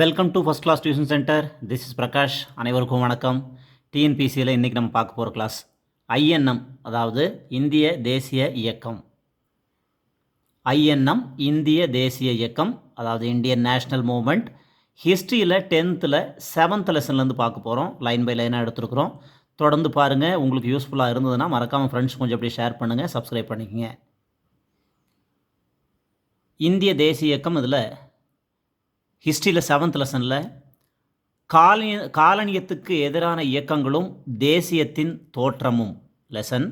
Welcome to first class tuition centre this is Prakash அனைவருக்கும் வணக்கம். டிஎன்பிசியில் இன்றைக்கி நம்ம பார்க்க போகிற கிளாஸ் ஐஎன்எம் அதாவது இந்திய தேசிய இயக்கம். ஐஎன்எம் இந்திய தேசிய இயக்கம் அதாவது இந்தியன் நேஷ்னல் மூமெண்ட் ஹிஸ்ட்ரியில் டென்த்தில் செவன்த் லெசன்லேருந்து பார்க்க போகிறோம் லைன் பை லைனாக எடுத்துருக்குறோம். தொடர்ந்து பாருங்கள் உங்களுக்கு யூஸ்ஃபுல்லாக இருந்ததுன்னா மறக்காமல் ஃப்ரெண்ட்ஸ் கொஞ்சம் அப்படியே ஷேர் பண்ணுங்கள் சப்ஸ்கிரைப் பண்ணிக்கோங்க. இந்திய தேசிய இயக்கம் இதில் ஹிஸ்ட்ரியில் செவன்த் லெசனில் காலனி காலனியத்துக்கு எதிரான இயக்கங்களும் தேசியத்தின் தோற்றமும். லெசன்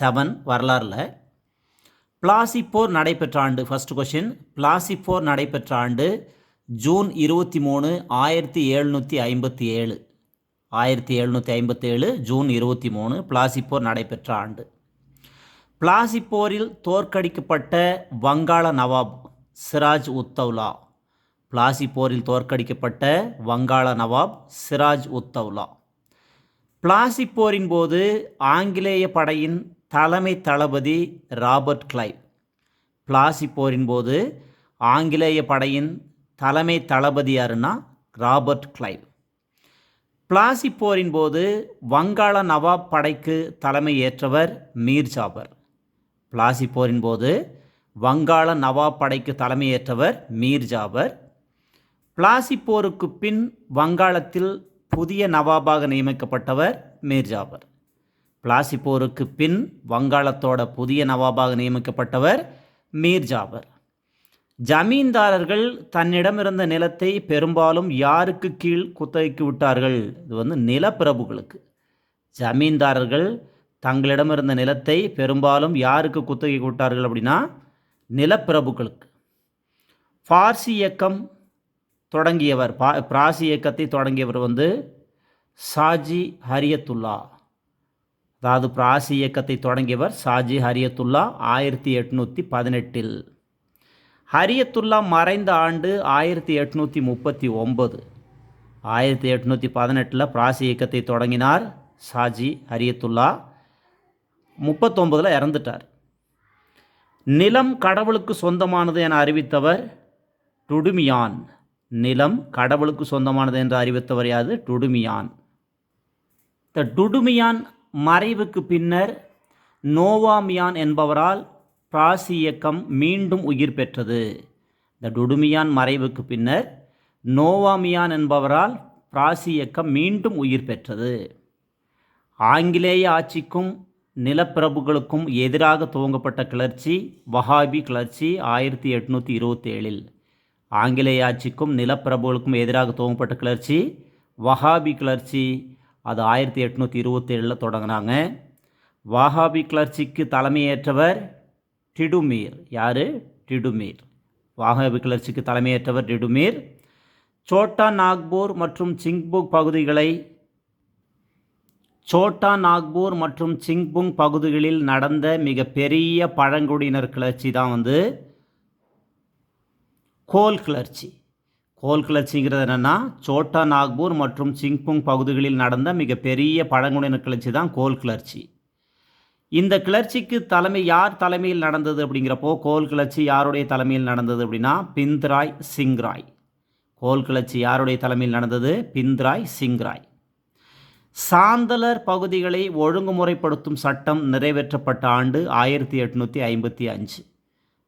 செவன் வரலாறில் பிளாசி போர் நடைபெற்ற ஆண்டு ஃபர்ஸ்ட் கொஷின் பிளாசி போர் நடைபெற்ற ஆண்டு ஜூன் இருபத்தி மூணு ஆயிரத்தி எழுநூற்றி ஐம்பத்தி ஏழு. ஆயிரத்தி எழுநூற்றி ஐம்பத்தேழு ஜூன் இருபத்தி மூணு பிளாசி போர் நடைபெற்ற ஆண்டு. பிளாசி போரில் தோற்கடிக்கப்பட்ட வங்காள நவாப் சிராஜ் உத்தவ்லா பிளாசி போரில் தோற்கடிக்கப்பட்ட வங்காள நவாப் சிராஜ் உத்தவ்லா பிளாசி போரின் போது ஆங்கிலேய படையின் தலைமை தளபதி ராபர்ட் கிளைவ். பிளாசி போரின் போது ஆங்கிலேய படையின் தலைமை தளபதி யாருன்னா ராபர்ட் கிளைவ். பிளாசி போரின் போது வங்காள நவாப் படைக்கு தலைமை ஏற்றவர் மீர் ஜாபர். பிளாசி போரின் போது வங்காள நவாப் படைக்கு தலைமையேற்றவர் மீர் ஜாபர். பிளாசி போருக்கு பின் வங்காளத்தில் புதிய நவாபாக நியமிக்கப்பட்டவர் மீர் ஜாபர் பிளாசி போருக்கு பின் வங்காளத்தோட புதிய நவாபாக நியமிக்கப்பட்டவர் மீர் ஜாபர் ஜமீன்தாரர்கள் தன்னிடமிருந்த நிலத்தை பெரும்பாலும் யாருக்கு கீழ் குத்தகைக்கு விட்டார்கள்? இது வந்து நிலப்பிரபுகளுக்கு. ஜமீன்தாரர்கள் தங்களிடம் இருந்த நிலத்தை பெரும்பாலும் யாருக்கு குத்தகை விட்டார்கள் அப்படின்னா நிலப்பிரபுகளுக்கு. பார்சி இயக்கம் தொடங்கியவர். பா பிராசி இயக்கத்தை தொடங்கியவர் வந்து சாஜி ஹரியத்துல்லா. அதாவது பிராசி இயக்கத்தை தொடங்கியவர் சாஜி ஹரியத்துல்லா ஆயிரத்தி எட்நூற்றி பதினெட்டில். ஹரியத்துல்லா மறைந்த ஆண்டு ஆயிரத்தி எட்நூற்றி முப்பத்தி ஒம்பது ஆயிரத்தி எட்நூற்றி பதினெட்டில் பிராசி இயக்கத்தை தொடங்கினார் சாஜி ஹரியத்துல்லா. முப்பத்தொம்பதில் இறந்துட்டார். நிலம் கடவுளுக்கு சொந்தமானது என அறிவித்தவர் டுடுமியான் நிலம் கடவுளுக்கு சொந்தமானது என்று அறிவித்தவர் யாது டுடுமியான். த டுடுமியான் மறைவுக்கு பின்னர் நோவாமியான் என்பவரால் பிராசி இயக்கம் மீண்டும் உயிர் பெற்றது. த டுடுமியான் மறைவுக்கு பின்னர் நோவாமியான் என்பவரால் பிராசி இயக்கம் மீண்டும் உயிர் பெற்றது. ஆங்கிலேய ஆட்சிக்கும் நிலப்பிரபுகளுக்கும் எதிராக துவங்கப்பட்ட கிளர்ச்சி வஹாபி கிளர்ச்சி ஆயிரத்தி எட்நூற்றி இருபத்தேழில். ஆங்கிலேய ஆட்சிக்கும் நிலப்பிரபுகளுக்கும் எதிராக துவங்கப்பட்ட கிளர்ச்சி வஹாபி கிளர்ச்சி அது ஆயிரத்தி எட்நூற்றி இருபத்தேழில் தொடங்கினாங்க. வஹாபி கிளர்ச்சிக்கு தலைமையேற்றவர் டிடுமீர். யார்? டிடுமீர். வஹாபி கிளர்ச்சிக்கு தலைமையேற்றவர் டிடுமீர். சோட்டா நாக்பூர் மற்றும் சிங்புக் பகுதிகளை சோட்டா நாக்பூர் மற்றும் சிங்புங் பகுதிகளில் நடந்த மிக பெரிய பழங்குடியினர் கிளர்ச்சி தான் வந்து கோல் கிளர்ச்சி. கோல் கிளர்ச்சிங்கிறது என்னென்னா சோட்டா நாக்பூர் மற்றும் சிங்புங் பகுதிகளில் நடந்த மிகப்பெரிய பழங்குடியினர் கிளர்ச்சி தான் கோல் கிளர்ச்சி. இந்த கிளர்ச்சிக்கு தலைமை யார் தலைமையில் நடந்தது அப்படிங்கிறப்போ கோல் கிளர்ச்சி யாருடைய தலைமையில் நடந்தது அப்படின்னா பிந்த்ராய் சிங்ராய். கோல் கிளர்ச்சி யாருடைய தலைமையில் நடந்தது? பிந்த்ராய் சிங்ராய். சாந்தலர் பகுதிகளை ஒழுங்குமுறைப்படுத்தும் சட்டம் நிறைவேற்றப்பட்ட ஆண்டு ஆயிரத்தி எட்நூற்றி ஐம்பத்தி அஞ்சு.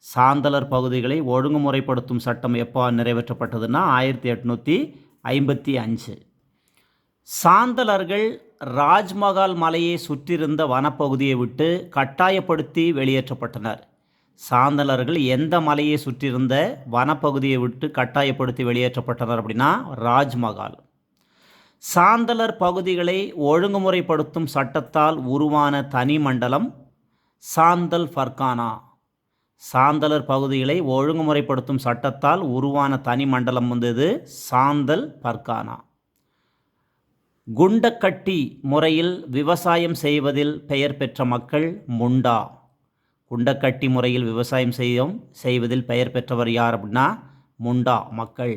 சாந்தலர் பகுதிகளை ஒழுங்குமுறைப்படுத்தும் சட்டம் எப்போ நிறைவேற்றப்பட்டதுன்னா ஆயிரத்தி எட்நூற்றி ஐம்பத்தி அஞ்சு. சாந்தலர்கள் ராஜ்மகால் மலையை சுற்றியிருந்த வனப்பகுதியை விட்டு கட்டாயப்படுத்தி வெளியேற்றப்பட்டனர். சாந்தலர்கள் எந்த மலையை சுற்றியிருந்த வனப்பகுதியை விட்டு கட்டாயப்படுத்தி வெளியேற்றப்பட்டனர் அப்படின்னா ராஜ்மகால் சாந்தலர் பகுதிகளை ஒழுங்குமுறைப்படுத்தும் சட்டத்தால் உருவான தனி மண்டலம் சாந்தல் ஃபர்கானா. சாந்தலர் பகுதிகளை ஒழுங்குமுறைப்படுத்தும் சட்டத்தால் உருவான தனி மண்டலம் வந்தது சாந்தல் பர்கானா. குண்டக்கட்டி முறையில் விவசாயம் செய்வதில் பெயர் பெற்ற மக்கள் முண்டா. குண்டக்கட்டி முறையில் விவசாயம் செய்யும் செய்வதில் பெயர் பெற்றவர் யார் அப்படின்னா முண்டா மக்கள்.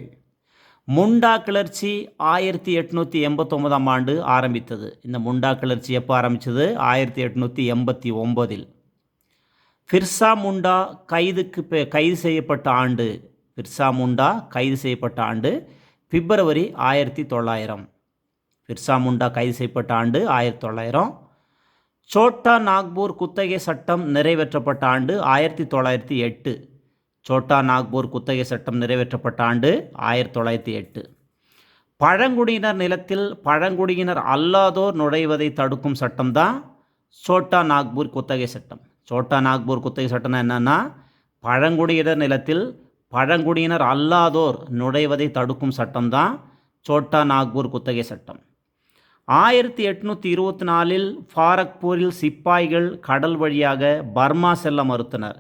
முண்டா கிளர்ச்சி ஆயிரத்தி எட்நூற்றி எண்பத்தொம்பதாம் ஆண்டு ஆரம்பித்தது. இந்த முண்டா கிளர்ச்சி எப்போ ஆரம்பித்தது? ஆயிரத்தி எட்நூற்றி எண்பத்தி ஒம்பதில் ஃபிர்சா முண்டா கைதுக்கு கைது செய்யப்பட்ட ஆண்டு. பிர்சா முண்டா கைது செய்யப்பட்ட ஆண்டு பிப்ரவரி ஆயிரத்தி தொள்ளாயிரம். பிர்சா முண்டா கைது செய்யப்பட்ட ஆண்டு ஆயிரத்தி தொள்ளாயிரம். சோட்டா நாக்பூர் குத்தகை சட்டம் நிறைவேற்றப்பட்ட ஆண்டு ஆயிரத்தி தொள்ளாயிரத்தி எட்டு. சோட்டா நாக்பூர் குத்தகை சட்டம் நிறைவேற்றப்பட்ட ஆண்டு ஆயிரத்தி தொள்ளாயிரத்தி எட்டு. பழங்குடியினர் நிலத்தில் பழங்குடியினர் அல்லாதோர் நுழைவதை தடுக்கும் சட்டம் தான் சோட்டா நாக்பூர் குத்தகை சட்டம். சோட்டா நாக்பூர் குத்தகை சட்டம்னா என்னென்னா பழங்குடியினர் நிலத்தில் பழங்குடியினர் அல்லாதோர் நுழைவதை தடுக்கும் சட்டம் தான் சோட்டா நாக்பூர் குத்தகை சட்டம். ஆயிரத்தி எட்நூற்றி இருபத்தி நாலில் ஃபாரக்பூரில் சிப்பாய்கள் கடல் வழியாக பர்மா செல்ல மறுத்தனர்.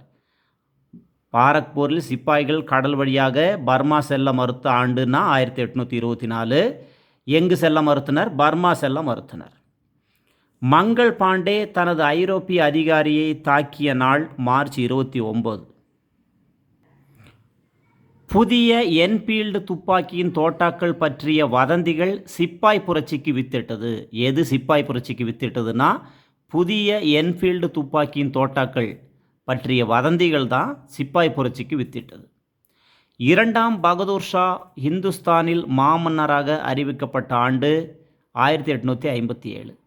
பாரக்பூரில் சிப்பாய்கள் கடல் வழியாக பர்மா செல்ல மறுத்த ஆண்டுனா ஆயிரத்தி எட்நூற்றி இருபத்தி நாலு. எங்கு செல்ல மறுத்தனர்? பர்மா செல்ல மறுத்தனர். மங்கள் பாண்டே தனது ஐரோப்பிய அதிகாரியை தாக்கிய நாள் மார்ச் இருபத்தி ஒம்பது. புதிய என்ஃபீல்டு துப்பாக்கியின் தோட்டாக்கள் பற்றிய வதந்திகள் சிப்பாய் புரட்சிக்கு வித்திட்டது. எது சிப்பாய் புரட்சிக்கு வித்திட்டதுன்னா புதிய என்ஃபீல்டு துப்பாக்கியின் தோட்டாக்கள் பற்றிய வதந்திகள் தான் சிப்பாய் புரட்சிக்கு வித்திட்டது. இரண்டாம் பகதூர் ஷா இந்துஸ்தானில் மாமன்னராக அறிவிக்கப்பட்ட ஆண்டு ஆயிரத்தி எட்நூற்றி ஐம்பத்தி ஏழு.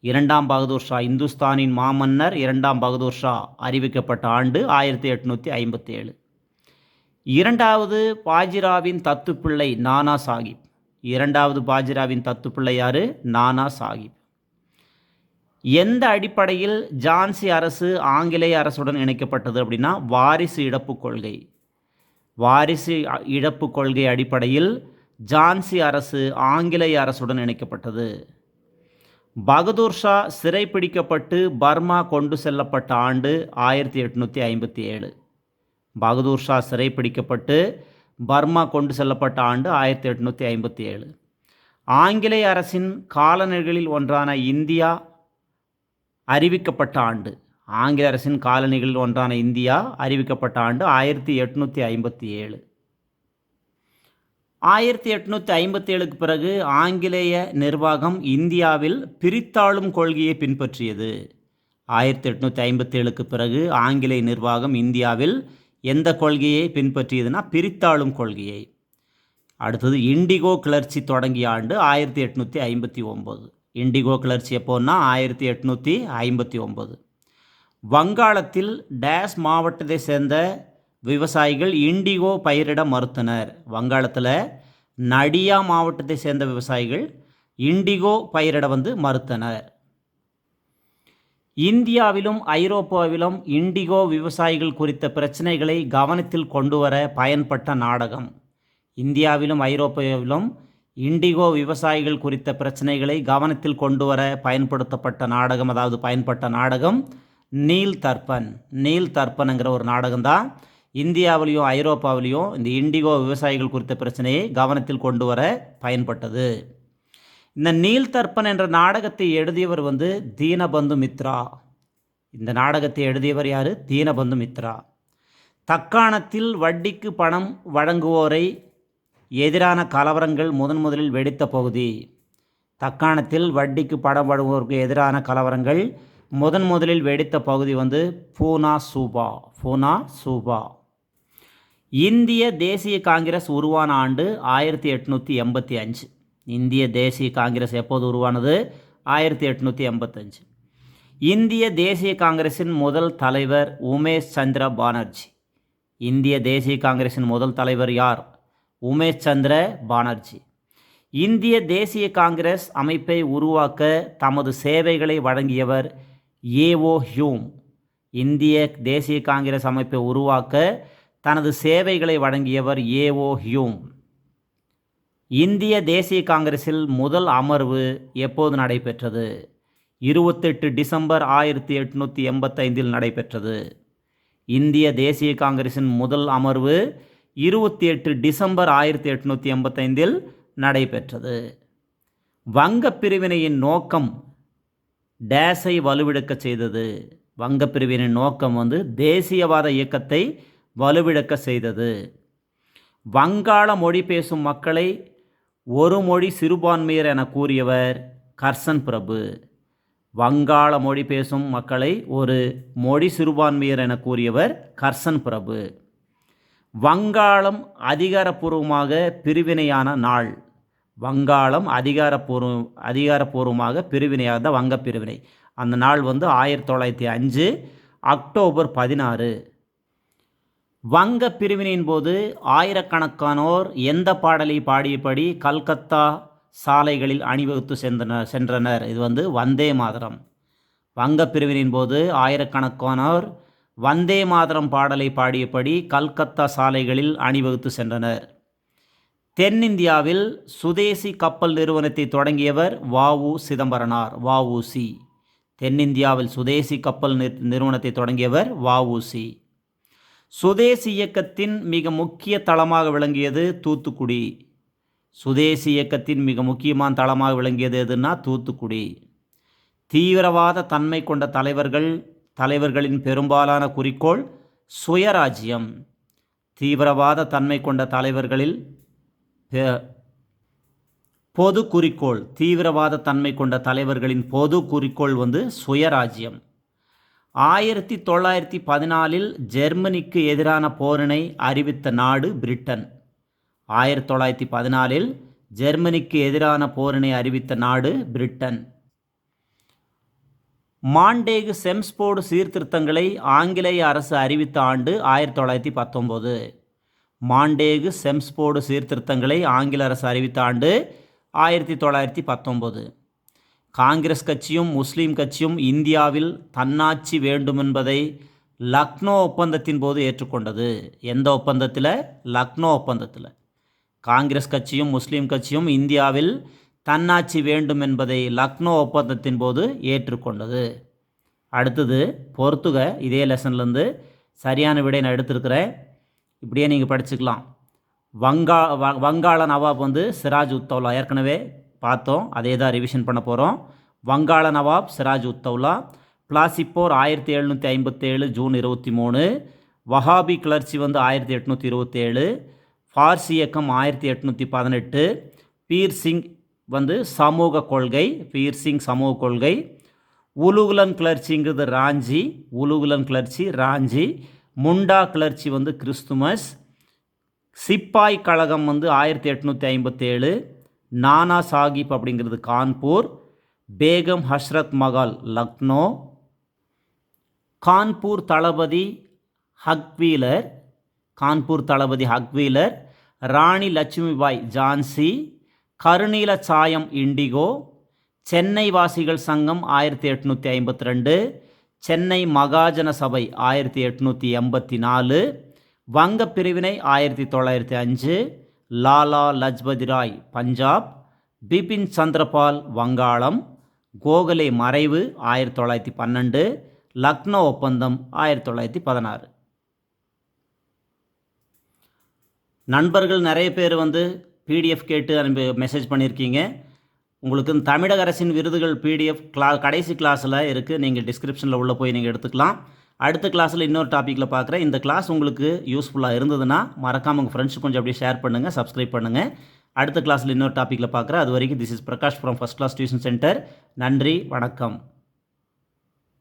இரண்டாம் பகதூர் ஷா இந்துஸ்தானின் மாமன்னர் இரண்டாம் பகதூர் ஷா அறிவிக்கப்பட்ட ஆண்டு ஆயிரத்தி எட்நூற்றி ஐம்பத்தி ஏழு இரண்டாவது பாஜிராவின் தத்துப்பிள்ளை நானா சாஹிப். இரண்டாவது பாஜிராவின் தத்துப்பிள்ளை யார்? நானா சாஹிப். எந்த அடிப்படையில் ஜான்சி அரசு ஆங்கிலேய அரசுடன் இணைக்கப்பட்டது அப்படின்னா வாரிசு இழப்பு கொள்கை. வாரிசு இழப்பு கொள்கை அடிப்படையில் ஜான்சி அரசு ஆங்கிலேய அரசுடன் இணைக்கப்பட்டது. பகதூர் ஷா சிறைப்பிடிக்கப்பட்டு பர்மா கொண்டு செல்லப்பட்ட ஆண்டு ஆயிரத்தி எட்நூற்றி ஐம்பத்தி ஏழு. பகதூர் ஷா சிறைப்பிடிக்கப்பட்டு பர்மா கொண்டு செல்லப்பட்ட ஆண்டு ஆயிரத்தி எட்நூற்றி ஐம்பத்தி ஏழு. ஆங்கிலேய அரசின் காலனிகளில் ஒன்றான இந்தியா அறிவிக்கப்பட்ட ஆண்டு ஆங்கில அரசின் காலனிகளில் ஒன்றான இந்தியா அறிவிக்கப்பட்ட ஆண்டு ஆயிரத்தி எட்நூற்றி ஐம்பத்தி ஏழு. ஆயிரத்தி எட்நூற்றி ஐம்பத்தி ஏழுக்கு பிறகு ஆங்கிலேய நிர்வாகம் இந்தியாவில் பிரித்தாளும் கொள்கையை பின்பற்றியது. ஆயிரத்தி எட்நூற்றி ஐம்பத்தி ஏழுக்கு பிறகு ஆங்கிலேய நிர்வாகம் இந்தியாவில் எந்த கொள்கையை பின்பற்றியதுன்னா பிரித்தாளும் கொள்கையை. அடுத்தது இண்டிகோ கிளர்ச்சி தொடங்கிய ஆண்டு ஆயிரத்தி எட்நூற்றி ஐம்பத்தி ஒம்பது. இண்டிகோ கிளர்ச்சி எப்போன்னா ஆயிரத்தி எட்நூற்றி ஐம்பத்தி ஒம்பது. வங்காளத்தில் டேஸ் மாவட்டத்தை சேர்ந்த விவசாயிகள் இண்டிகோ பயிரிட மறுத்தனர். வங்காளத்தில் நடியா மாவட்டத்தை சேர்ந்த விவசாயிகள் இண்டிகோ பயிரிட வந்து மறுத்தனர். இந்தியாவிலும் ஐரோப்பாவிலும் இண்டிகோ விவசாயிகள் குறித்த பிரச்சனைகளை கவனத்தில் கொண்டு வர பயன்பட்ட நாடகம். இந்தியாவிலும் ஐரோப்பாவிலும் இண்டிகோ விவசாயிகள் குறித்த பிரச்சனைகளை கவனத்தில் கொண்டு வர பயன்படுத்தப்பட்ட நாடகம் அதாவது பயன்பட்ட நாடகம் நீல் தர்ப்பன். நீல் தர்ப்பனுங்கிற ஒரு நாடகம் தான் இந்தியாவிலையும் ஐரோப்பாவிலையும் இந்த இண்டிகோ விவசாயிகள் குறித்த பிரச்சனையை கவனத்தில் கொண்டு வர பயன்பட்டது. இந்த நீல் தர்ப்பன் என்ற நாடகத்தை எழுதியவர் வந்து தீனபந்து மித்ரா. இந்த நாடகத்தை எழுதியவர் யார்? தீனபந்து மித்ரா. தக்காணத்தில் வட்டிக்கு பணம் வழங்குவோரை எதிரான கலவரங்கள் முதன் முதலில் வெடித்த பகுதி. தக்காணத்தில் வட்டிக்கு பணம் வழங்குவோருக்கு எதிரான கலவரங்கள் முதன் முதலில் வெடித்த பகுதி வந்து பூனா சூபா. பூனா சூபா. இந்திய தேசிய காங்கிரஸ் உருவான ஆண்டு ஆயிரத்தி எட்நூற்றி எண்பத்தி அஞ்சு. இந்திய தேசிய காங்கிரஸ் எப்போது உருவானது? ஆயிரத்தி எட்நூற்றி எண்பத்தஞ்சு இந்திய தேசிய காங்கிரஸின் முதல் தலைவர் உமேஷ் சந்திர பானர்ஜி. இந்திய தேசிய காங்கிரஸின் முதல் தலைவர் யார்? உமேஷ் சந்திர பானர்ஜி. இந்திய தேசிய காங்கிரஸ் அமைப்பை உருவாக்க தமது சேவைகளை வழங்கியவர் ஏஓ ஹியூம். இந்திய தேசிய காங்கிரஸ் அமைப்பை உருவாக்க தனது சேவைகளை வழங்கியவர் ஏஓ ஹியூம். இந்திய தேசிய காங்கிரஸில் முதல் அமர்வு எப்போது நடைபெற்றது? இருபத்தெட்டு டிசம்பர் ஆயிரத்தி எட்நூற்றி எண்பத்தைந்தில் நடைபெற்றது. இந்திய தேசிய காங்கிரஸின் முதல் அமர்வு இருபத்தி எட்டு டிசம்பர் ஆயிரத்தி எட்நூற்றி எண்பத்தைந்தில் நடைபெற்றது. வங்கப் பிரிவினையின் நோக்கம் டேஸை வலுவிழக்க செய்தது. வங்கப் பிரிவினின் நோக்கம் வந்து தேசியவாத இயக்கத்தை வலுவிழக்க செய்தது. வங்காள மொழி பேசும் மக்களை ஒரு மொழி சிறுபான்மையர் என கூறியவர் கர்சன் பிரபு. வங்காள மொழி பேசும் மக்களை ஒரு மொழி சிறுபான்மையர் என கூறியவர் கர்சன் பிரபு. வங்காளம் அதிகாரப்பூர்வமாக பிரிவினையான நாள். வங்காளம் அதிகாரப்பூர்வ அதிகாரப்பூர்வமாக பிரிவினையாக தான் வங்க பிரிவினை. அந்த நாள் வந்து ஆயிரத்தி தொள்ளாயிரத்தி அஞ்சு அக்டோபர் பதினாறு. வங்க பிரிவினையின் போது ஆயிரக்கணக்கானோர் எந்த பாடலை பாடியபடி கல்கத்தா சாலைகளில் அணிவகுத்து சென்றனர் சென்றனர். இது வந்து வந்தே மாதரம். வங்க பிரிவினின் போது ஆயிரக்கணக்கானோர் வந்தே மாதரம் பாடலை பாடியபடி கல்கத்தா சாலைகளில் அணிவகுத்து சென்றனர். தென்னிந்தியாவில் சுதேசி கப்பல் நிறுவனத்தை தொடங்கியவர் வாவு சிதம்பரனார் வஉசி தென்னிந்தியாவில் சுதேசி கப்பல் நிறு- நிறுவனத்தை தொடங்கியவர் வஉசி சுதேசி இயக்கத்தின் மிக முக்கிய தளமாக விளங்கியது தூத்துக்குடி. சுதேசி இயக்கத்தின் மிக முக்கியமான தளமாக விளங்கியது எதுன்னா தூத்துக்குடி. தீவிரவாத தன்மை கொண்ட தலைவர்கள் தலைவர்களின் பெரும்பாலான குறிக்கோள் சுயராஜ்யம். தீவிரவாத தன்மை கொண்ட தலைவர்களில் பெ- பொது குறிக்கோள் தீவிரவாத தன்மை கொண்ட தலைவர்களின் பொது குறிக்கோள் வந்து சுயராஜ்யம். ஆயிரத்தி தொள்ளாயிரத்தி பதினாலில் ஜெர்மனிக்கு எதிரான போரினை அறிவித்த நாடு பிரிட்டன். ஆயிரத்தி தொள்ளாயிரத்தி பதினாலில் ஜெர்மனிக்கு எதிரான போரினை அறிவித்த நாடு பிரிட்டன். மாண்டேகு செம்ஸ்போர்டு சீர்திருத்தங்களை ஆங்கிலேய அரசு அறிவித்த ஆண்டு ஆயிரத்தி தொள்ளாயிரத்தி பத்தொம்போது. மாண்டேகு செம்ஸ்போர்டு சீர்திருத்தங்களை ஆங்கில அரசு அறிவித்த ஆண்டு ஆயிரத்தி தொள்ளாயிரத்தி பத்தொம்போது. காங்கிரஸ் கட்சியும் முஸ்லீம் கட்சியும் இந்தியாவில் தன்னாட்சி வேண்டுமென்பதை லக்னோ ஒப்பந்தத்தின் போது ஏற்றுக்கொண்டது. எந்த ஒப்பந்தத்தில்? லக்னோ ஒப்பந்தத்தில். காங்கிரஸ் கட்சியும் முஸ்லீம் கட்சியும் இந்தியாவில் தன்னாட்சி வேண்டும் என்பதை லக்னோ ஒப்பந்தத்தின் போது ஏற்றுக்கொண்டது. அடுத்தது பொறுத்துக இதே லெசன்லேருந்து சரியான விடை நான் எடுத்திருக்கிறேன். இப்படியே நீங்கள் படிச்சுக்கலாம். வங்கா வ- வங்காள நவாப் வந்து சிராஜ் உத்தவ்லா. ஏற்கனவே பார்த்தோம். அதே தான் ரிவிஷன் பண்ண போகிறோம் வங்காள நவாப் சிராஜ் உத்தவ்லா பிளாசிப்போர் ஆயிரத்தி எழுநூற்றி ஐம்பத்தேழு ஜூன் இருபத்தி மூணு வஹாபி கிளர்ச்சி வந்து ஆயிரத்தி எட்நூற்றி இருபத்தேழு ஃபார்சி இயக்கம் ஆயிரத்தி எட்நூற்றி பதினெட்டு பீர் சிங் வந்து சமூக கொள்கை பீர் சிங் சமூக கொள்கை உலுகுலன் கிளர்ச்சிங்கிறது ராஞ்சி உலுகுலன் கிளர்ச்சி ராஞ்சி முண்டா கிளர்ச்சி வந்து கிறிஸ்துமஸ் சிப்பாய் கழகம் வந்து ஆயிரத்தி எட்நூற்றி ஐம்பத்தேழு நானா சாஹிப் அப்படிங்கிறது கான்பூர் பேகம் ஹஸ்ரத் மகால் லக்னோ கான்பூர் தளபதி ஹக்வீலர் கான்பூர் தளபதி ஹக்வீலர் ராணி லட்சுமிபாய் ஜான்சி கருநீல சாயம் இண்டிகோ சென்னை வாசிகள் சங்கம் ஆயிரத்தி எட்நூற்றி ஐம்பத்தி ரெண்டு சென்னை மகாஜன சபை ஆயிரத்தி எட்நூற்றி எண்பத்தி நாலு வங்க பிரிவினை ஆயிரத்தி தொள்ளாயிரத்தி அஞ்சு லாலா லஜ்பதி ராய் பஞ்சாப். பிபின் சந்திரபால் வங்காளம். கோகலே மறைவு ஆயிரத்தி தொள்ளாயிரத்தி பன்னெண்டு. லக்னோ ஒப்பந்தம் ஆயிரத்தி தொள்ளாயிரத்தி பதினாறு. நண்பர்கள் நிறைய பேர் வந்து பிடிஎஃப் கேட்டு அனுப்பி மெசேஜ் பண்ணியிருக்கீங்க. உங்களுக்கு தமிழக அரசின் விருதுகள் பிடிஎஃப் கிளா கடைசி கிளாஸில் இருக்குது நீங்கள் டிஸ்கிரிப்ஷனில் உள்ளே போய் நீங்கள் எடுத்துக்கலாம். அடுத்த கிளாஸில் இன்னொரு டாப்பிக்கில் பார்க்குறேன். இந்த கிளாஸ் உங்களுக்கு யூஸ்ஃபுல்லாக இருந்ததுன்னா மறக்காமல் உங்கள் ஃப்ரெண்ட்ஸுக்கு கொஞ்சம் அப்படியே ஷேர் பண்ணுங்கள் சப்ஸ்கிரைப் பண்ணுங்கள் அடுத்த கிளாஸில் இன்னொரு டாப்பிக்கில் பார்க்குறேன். அது வரைக்கும் this is Prakash from first class tuition centre நன்றி வணக்கம்.